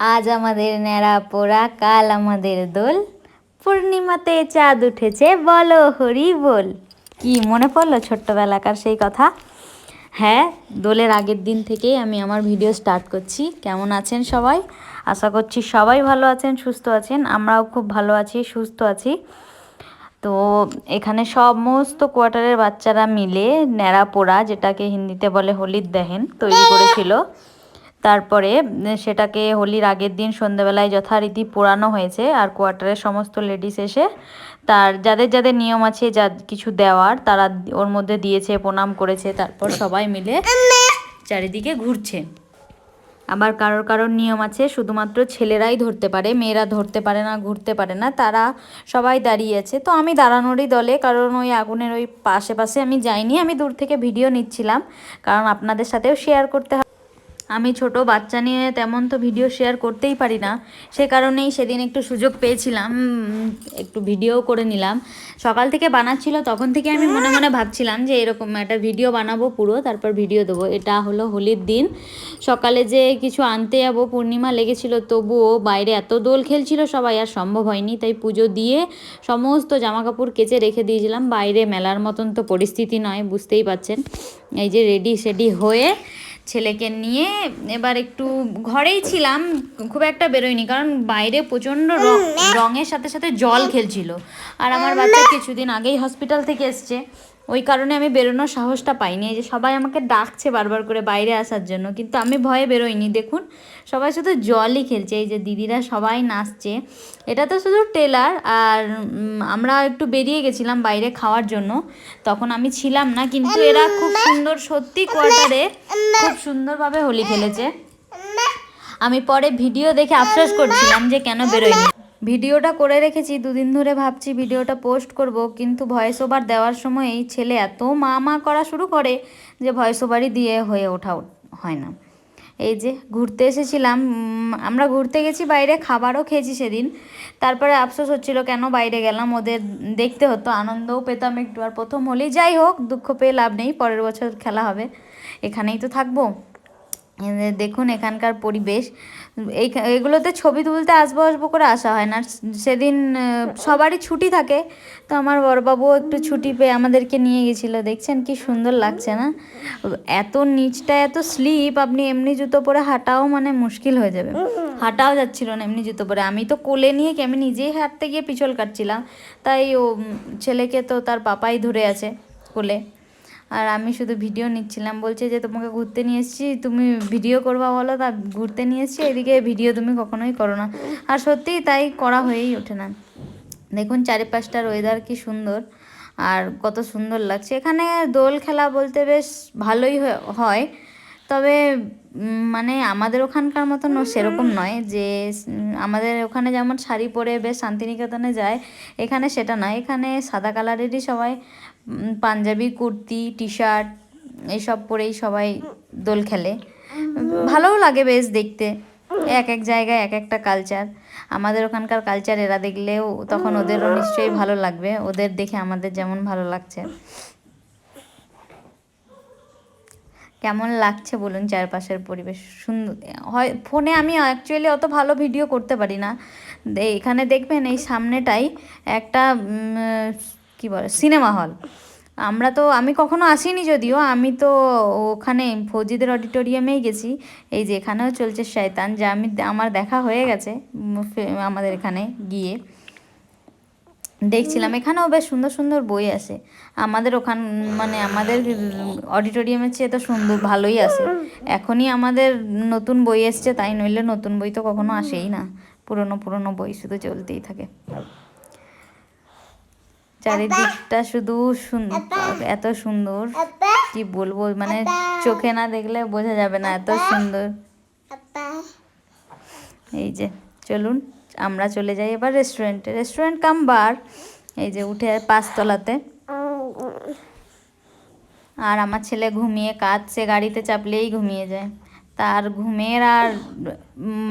আজ আমাদের ন্যাড়া পোড়া, কাল আমাদের দোল। পূর্ণিমাতে চাঁদ উঠেছে, বলো হরি বল। কি মনে পড়ল ছোট্টবেলাকার সেই কথা? হ্যাঁ দোলের আগের দিন থেকেই আমি আমার ভিডিও স্টার্ট করছি। কেমন আছেন সবাই? আশা করছি সবাই ভালো আছেন, সুস্থ আছেন। আমরাও খুব ভালো আছি, সুস্থ আছি। তো এখানে সমস্ত কোয়ার্টারের বাচ্চারা মিলে ন্যাড়া পোড়া, যেটাকে হিন্দিতে বলে হোলির দেহেন, তৈরি করেছিল। তারপরে সেটাকে হোলির আগের দিন সন্ধ্যেবেলায় যথারীতি পোড়ানো হয়েছে আর কোয়ার্টারের সমস্ত লেডিস এসে তার, যাদের যাদের নিয়ম আছে যা কিছু দেওয়ার, তারা ওর মধ্যে দিয়েছে, প্রণাম করেছে, তারপর সবাই মিলে চারিদিকে ঘুরছে। আবার কারোর কারোর নিয়ম আছে, শুধুমাত্র ছেলেরাই ধরতে পারে, মেয়েরা ধরতে পারে না, ঘুরতে পারে না, তারা সবাই দাঁড়িয়ে আছে। তো আমি দাঁড়ানোরই দলে, কারণ ওই আগুনের ওই পাশে পাশে আমি যাইনি, আমি দূর থেকে ভিডিও নিচ্ছিলাম, কারণ আপনাদের সাথেও শেয়ার করতে আমি ছোট বাচ্চা নিয়ে তেমন তো ভিডিও শেয়ার করতেই পারি না। সে কারণেই সেদিন একটু সুযোগ পেয়েছিলাম। একটু ভিডিও করে নিলাম। সকাল থেকে বানাচ্ছিল, তখন থেকে আমি মনে মনে ভাবছিলাম যে এরকম একটা ভিডিও বানাবো পুরো, তারপর ভিডিও দেবো। এটা হলো হোলির দিন। সকালে যে কিছু আনতে যাব, পূর্ণিমা লেগেছিল, তবুও বাইরে এত দোল খেলছিল সবাই, আর সম্ভব হয়নি। তাই পুজো দিয়ে সমস্ত জামা কাপড় কেচে রেখে দিয়েছিলাম। বাইরে মেলার মতন তো পরিস্থিতি নয়, বুঝতেই পাচ্ছেন এই যে রেডি সেডি হয়ে ছেলেকে নিয়ে এবার একটু ঘরেই ছিলাম খুব একটা বেরোয়নি কারণ বাইরে প্রচণ্ড রঙের সাথে সাথে জল খেলছিল। আর আমার বাচ্চা কিছুদিন আগেই হসপিটাল থেকে এসছে। ওই কারণে আমি বেরোনোর সাহসটা পাইনি। এই যে সবাই আমাকে ডাকছে বারবার করে বাইরে আসার জন্য, কিন্তু আমি ভয়ে বেরোইনি। দেখুন, সবাই শুধু জলই খেলছে। এই যে দিদিরা সবাই নাচছে। এটা তো শুধু টেলার আর আমরা একটু বেরিয়ে গেছিলাম বাইরে খাওয়ার জন্য। তখন আমি ছিলাম না, কিন্তু এরা খুব সুন্দর, সত্যি কোয়ার্টারে খুব সুন্দরভাবে হোলি খেলেছে। আমি পরে ভিডিও দেখে আফসোস করছিলাম যে কেন বেরোয়নি। ভিডিওটা করে রেখেছি, দুদিন ধরে ভাবছি ভিডিওটা পোস্ট করব, কিন্তু ভয়েস ওভার দেওয়ার সময় এই ছেলে এত মা মা করা শুরু করে যে ভয়েস ওভারই দিয়ে হয়ে ওঠা হয় না। এই যে ঘুরতে এসেছিলাম আমরা ঘুরতে গেছি বাইরে, খাবারও খেয়েছি সেদিন। তারপরে আফসোস হচ্ছিল, কেন বাইরে গেলাম? ওদের দেখতে হতো, আনন্দও পেতাম একটু। আর প্রথম হলেই যাই হোক, দুঃখ পেয়ে লাভ নেই, পরের বছর খেলা হবে। এখানেই তো থাকব। দেখুন এখানকার পরিবেশ। এই এগুলোতে ছবি তুলতে আসব আসব করে আসা হয় না। সেদিন সবারই ছুটি থাকে, তো আমার বড়বাবুও একটু ছুটি পেয়ে আমাদেরকে নিয়ে গেছিল। দেখছেন কি সুন্দর লাগছে না? এত নিচটা এত স্লিপ, আপনি এমনি জুতো পরে হাঁটাও মানে মুশকিল হয়ে যাবে। হাঁটাও যাচ্ছিল না এমনি জুতো পরে। আমি তো কোলে নিয়ে কি, আমি নিজেই হাঁটতে গিয়ে পিছল কাটছিলাম। তাই ও, ছেলেকে তো তার পাপাই ধরে আছে কোলে। আর আমি শুধু ভিডিও নিচ্ছিলাম। বলছে যে, তোমাকে ঘুরতে নিয়ে এসেছি, তুমি ভিডিও করবা বলো, তা ঘুরতে নিয়ে এসেছি, এদিকে ভিডিও তুমি কখনোই করো না। আর সত্যিই তাই করা হয়েই ওঠে না। দেখুন চারিপাশটার ওয়েদার কি সুন্দর, আর কত সুন্দর লাগছে। এখানে দোল খেলা বলতে বেশ ভালোই হয়- তবে মানে আমাদের ওখানকার মতন সেরকম নয় যে, আমাদের ওখানে যেমন শাড়ি পরে বেশ শান্তিনিকেতনে যায়, এখানে সেটা নয় এখানে সাদা কালারেরই সবাই পাঞ্জাবি, কুর্তি টি শার্ট এইসব পরেই সবাই দোল খেলে। ভালোও লাগে বেশ দেখতে। এক এক জায়গায় এক একটা কালচার আমাদের ওখানকার কালচার এরা দেখলেও তখন ওদেরও নিশ্চয়ই ভালো লাগবে। ওদের দেখে আমাদের যেমন ভালো লাগছে। কেমন লাগছে বলুন চারপাশের পরিবেশ? সুন্দর হয়, ফোনে আমি অ্যাকচুয়ালি অত ভালো ভিডিও করতে পারি না। এখানে দেখবেন এই সামনেটাই একটা কি বলে, সিনেমা হল। আমরা তো, আমি কখনো আসিনি যদিও, আমি তো ওখানে ফৌজিদের অডিটোরিয়ামেই গেছি। এই যে এখানেও চলছে শয়তান, যা আমি আমার দেখা হয়ে গেছে আমাদের এখানে গিয়ে। দেখছিলাম, এখানেও বেশ সুন্দর সুন্দর বই আছে। আমাদের ওখান মানে আমাদের অডিটোরিয়ামের চেয়ে তো সুন্দর, ভালোই আছে। এখনই আমাদের নতুন বই এসছে, তাই নইলে নতুন বই তো কখনো আসেই না। পুরনো পুরনো বই শুধু চলতেই থাকে। চারিদিকটা শুধু সুন্দর এত সুন্দর। কি বলব মানে চোখে না দেখলে বোঝা যাবে না এত সুন্দর। এই যে চলুন আমরা চলে যাই এবার রেস্টুরেন্টে রেস্টুরেন্ট কাম বার এই যে উঠে পাঁচতলাতে। আর আমার ছেলে ঘুমিয়ে কাঁদছে গাড়িতে চাপলেই ঘুমিয়ে যায়। তার ঘুমের আর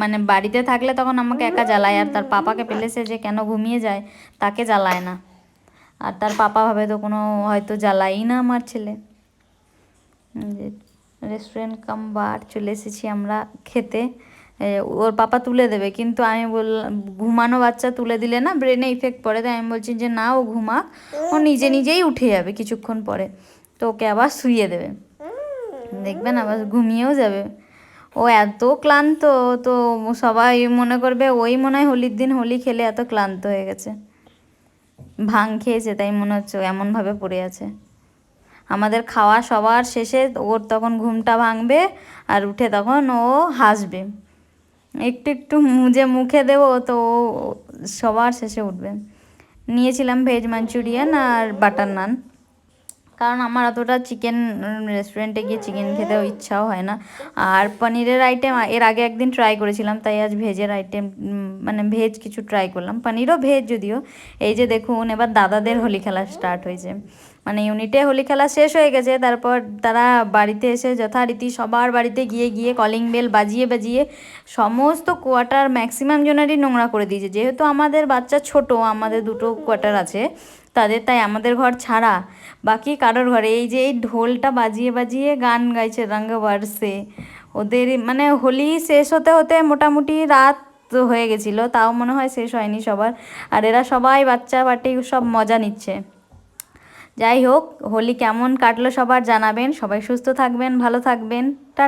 মানে বাড়িতে থাকলে তখন আমাকে একা জ্বালায় আর তার পাপাকে পেলে সে যে কেন ঘুমিয়ে যায় তাকে জ্বালায় না। আর তার পাপা ভাবে তো কোনো হয়তো জ্বালাই না আমার ছেলে। রেস্টুরেন্ট কাম বার চলে এসেছি আমরা খেতে। ওর পাপা তুলে দেবে, কিন্তু আমি বললাম ঘুমানো বাচ্চা তুলে দিলে না ব্রেনে ইফেক্ট পড়ে, তাই আমি বলছি যে না, ও ঘুমাক। ও নিজে নিজেই উঠে যাবে কিছুক্ষণ পরে। তো ওকে আবার শুইয়ে দেবে। দেখবেন আবার ঘুমিয়েও যাবে। ও এত ক্লান্ত, তো সবাই মনে করবে ওই মনে হয় হোলির দিন হোলি খেলে এত ক্লান্ত হয়ে গেছে। ভাং খেয়েছে, তাই মনে হচ্ছে এমনভাবে পড়ে আছে। আমাদের খাওয়া সবার শেষে ওর তখন ঘুমটা ভাঙবে আর উঠে তখন ও হাসবে। একটু একটু মুজে মুখে দেবো তো ও সবার শেষে উঠবে। নিয়েছিলাম ভেজ মাঞ্চুরিয়ান আর বাটার নান। কারণ আমার অতটা চিকেন রেস্টুরেন্টে গিয়ে চিকেন খেতে ইচ্ছাও হয় না। আর পনিরের আইটেম এর আগে একদিন ট্রাই করেছিলাম, তাই আজ ভেজের আইটেম মানে ভেজ কিছু ট্রাই করলাম। পনিরও ভেজ যদিও, এই যে দেখুন, এবার দাদাদের হোলি খেলা স্টার্ট হয়েছে। মানে ইউনিটে হোলি খেলা শেষ হয়ে গেছে, তারপর তারা বাড়িতে এসে যথারীতি সবার বাড়িতে গিয়ে গিয়ে কলিং বেল বাজিয়ে বাজিয়ে সমস্ত কোয়ার্টার ম্যাক্সিমাম জনেরই নোংরা করে দিয়েছে। যেহেতু আমাদের বাচ্চা ছোট, আমাদের দুটো কোয়ার্টার আছে তাদের তাই আমাদের ঘর ছাড়া। বাকি কারোর ঘরে। এই যে এই ঢোলটা বাজিয়ে বাজিয়ে গান গাইছে রঙ্গ বর্ষে। ওদের মানে হোলি শেষ হতে হতে মোটামুটি রাত হয়ে গেছিল। তাও মনে হয় শেষ হয়নি সবার। আর এরা সবাই বাচ্চা বাটি সব মজা নিচ্ছে। যাই হোক, হোলি কেমন কাটলো সবার জানাবেন। সবাই সুস্থ থাকবেন, ভালো থাকবেন। টা